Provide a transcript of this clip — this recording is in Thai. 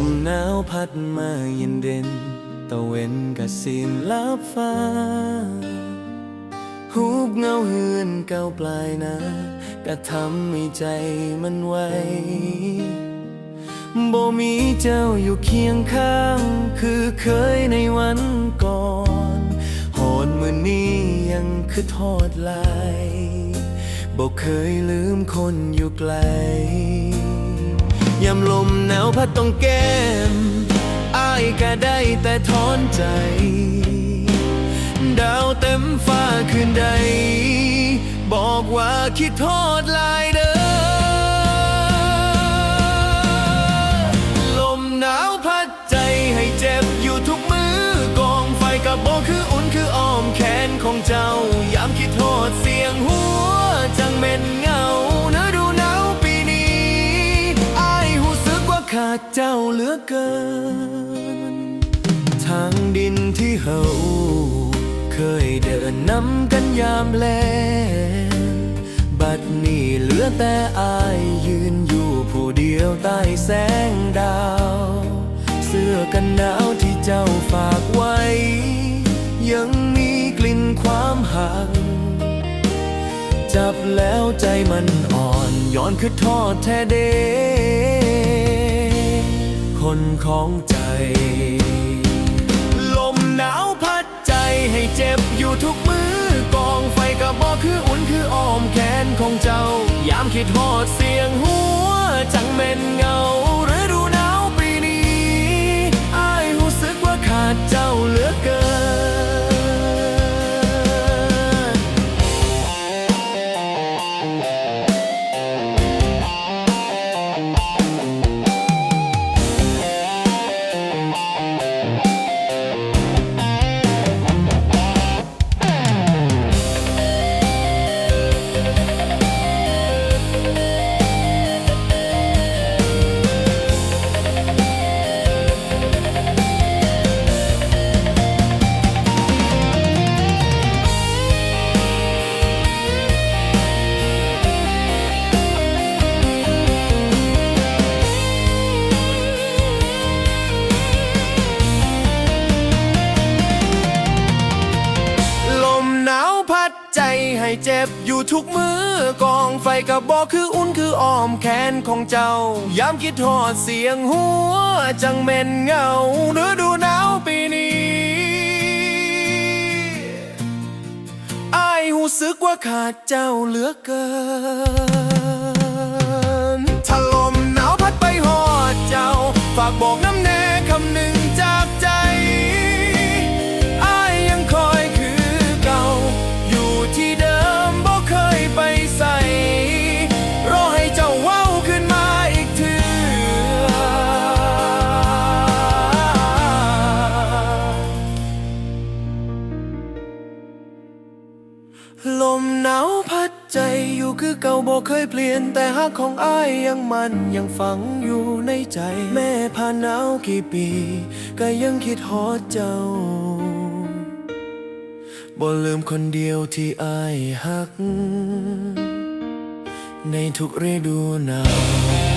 มหนาวพัดมาเย็นเด่นตะเวนกะสินลับฟ้า หูบเงาเหือนเก้าปลายนากะทำให้ใจมันไวบ่มีเจ้าอยู่เคียงข้าง คือเคยในวันก่อนโหดมือนี้ยังคือทอดลายบ่เคยลืมคนอยู่ไกล ยามลมหนาวพัดต้องแก้มอายก็ได้แต่ถอนใจ ดาวเต็มฟ้าคืนใด บอกว่าคิดโทษลายเด้อ เกิน ทางดินที่เฮาเคยเดินนำกันยามแลงบัดนี้เหลือแต่อายยืนอยู่ผู้เดียวใต้แสงดาว เสื้อกันหนาวที่เจ้าฝากไว้ ยังมีกลิ่นความห่างจับแล้วใจมันอ่อนย้อนคือทอดแท้เด นของใจ ลมหนาวพัดใจให้เจ็บอยู่ทุกมือกองไฟกระบอกคืออุ่นคืออ้อมแขนของเจ้า ยามคิดหอดเสียงหัวจังเม็นเงาาวพัดใจให้เจ็บอยู่ทุกมือกองไฟกระบอกคืออุ่นคืออ้อมแขนของเจ้า ยามคิดทอดเสียงหัว จังเม็นเงาฤดูหนาวปีนี้อายหูสึกว่าขาดเจ้าเหลือเกิน ลมหนาวพัดใจอยู่คือเก่าบ่เคยเปลี่ยน แต่ฮักของอ้ายยังมันยังฝังอยู่ในใจ แม่ผ่านหนาวกี่ปี ก็ยังคิดฮอดเจ้าบ่ลืมคนเดียวที่อายหัก ในทุกฤดูหนาว